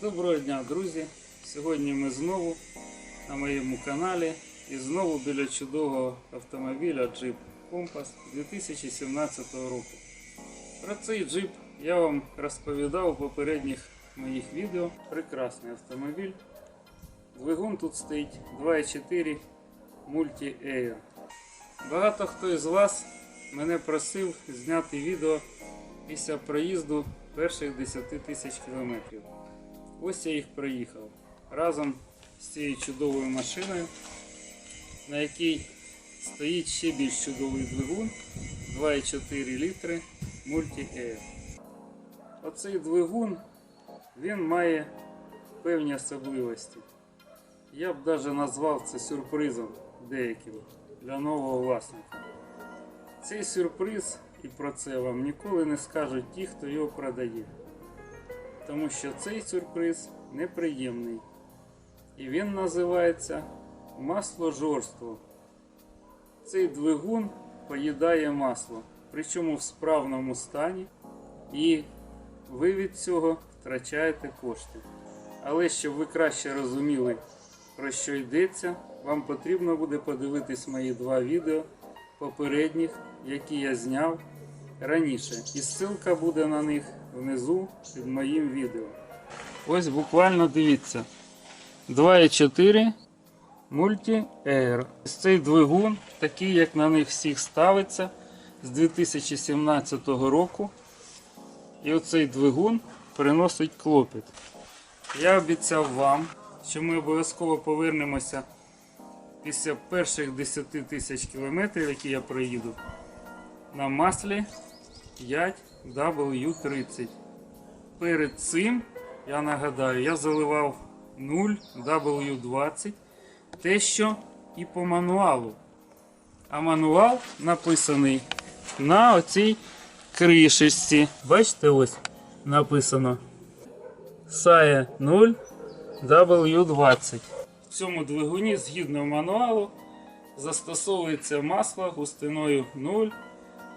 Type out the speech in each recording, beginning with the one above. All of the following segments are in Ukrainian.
Доброго дня, друзі! Сьогодні ми знову на моєму каналі і знову біля чудового автомобіля Jeep Compass 2017 року. Про цей джип я вам розповідав у попередніх моїх відео. Прекрасний автомобіль. Двигун тут стоїть 2.4 Multi Air. Багато хто із вас мене просив зняти відео після проїзду перших 10 тисяч кілометрів. Ось я їх проїхав разом з цією чудовою машиною, на якій стоїть ще більш чудовий двигун 2,4 літри Multi Air. Оцей двигун він має певні особливості. Я б навіть назвав це сюрпризом деяким для нового власника. Цей сюрприз і про це вам ніколи не скажуть ті, хто його продає. Тому що цей сюрприз неприємний. І він називається масложорство. Цей двигун поїдає масло, причому в справному стані, і ви від цього втрачаєте кошти. Але щоб ви краще розуміли, про що йдеться, вам потрібно буде подивитись мої два відео попередніх, які я зняв раніше. І ссылка буде на них внизу під моїм відео. Ось буквально дивіться. 2.4 Multi Air. Цей двигун, такий, як на них всіх ставиться з 2017 року. І оцей двигун приносить клопіт. Я обіцяв вам, що ми обов'язково повернемося після перших 10 тисяч кілометрів, які я проїду, на маслі 5W30. Перед цим, я нагадаю, я заливав 0W20, те, що і по мануалу. А мануал написаний на оцій кришечці. Бачите, ось написано SAE 0 W20. В цьому двигуні, згідно мануалу, застосовується масло густиною 0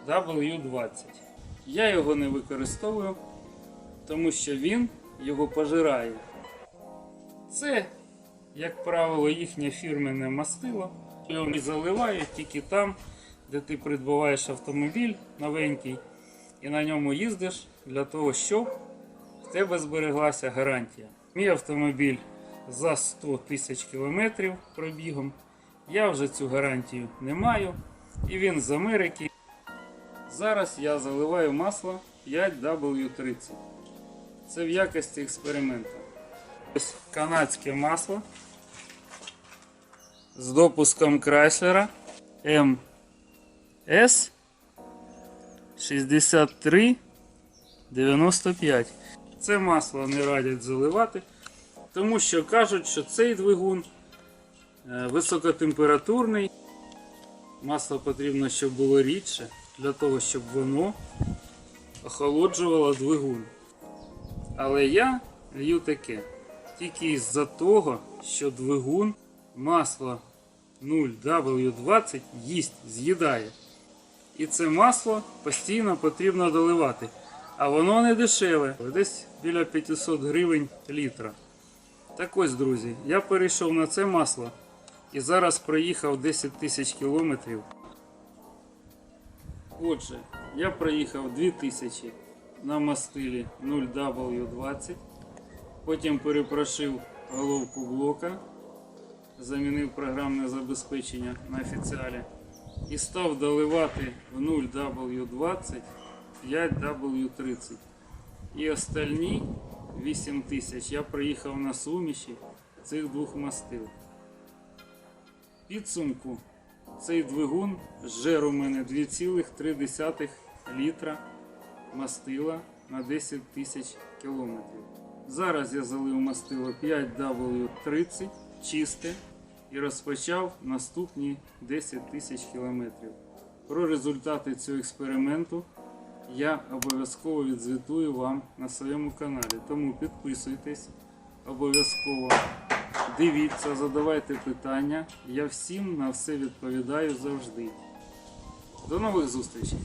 W20. Я його не використовую, тому що він його пожирає. Це, як правило, їхнє фірменне мастило. Його заливають тільки там, де ти придбаваєш автомобіль новенький і на ньому їздиш для того, щоб в тебе збереглася гарантія. Мій автомобіль за 100 тисяч кілометрів пробігом. Я вже цю гарантію не маю. І він з Америки. Зараз я заливаю масло 5W30. Це в якості експерименту. Ось канадське масло з допуском Крайслера МС 6395. Це масло не радять заливати, тому що кажуть, що цей двигун е, високотемпературний. Масло потрібно, щоб було рідше, для того, щоб воно охолоджувало двигун. Але я лью таке тільки із-за того, що двигун масло 0W20 їсть, з'їдає. І це масло постійно потрібно доливати. А воно не дешеве, десь біля 500 гривень літра. Так ось, друзі, я перейшов на це масло і зараз проїхав 10 тисяч кілометрів. Отже, я проїхав 2000 на мастилі 0W20. Потім перепрошив головку блока, замінив програмне забезпечення на офіціалі і став доливати в 0W20 5W30. І остальні 8000 я проїхав на суміші цих двох мастил. Підсумку цей двигун зжер у мене 2,3 літра мастила на 10 тисяч кілометрів. Зараз я залив мастило 5W30 чисте і розпочав наступні 10 тисяч кілометрів. Про результати цього експерименту я обов'язково відзвітую вам на своєму каналі. Тому підписуйтесь обов'язково. Дивіться, задавайте питання. Я всім на все відповідаю завжди. До нових зустрічей!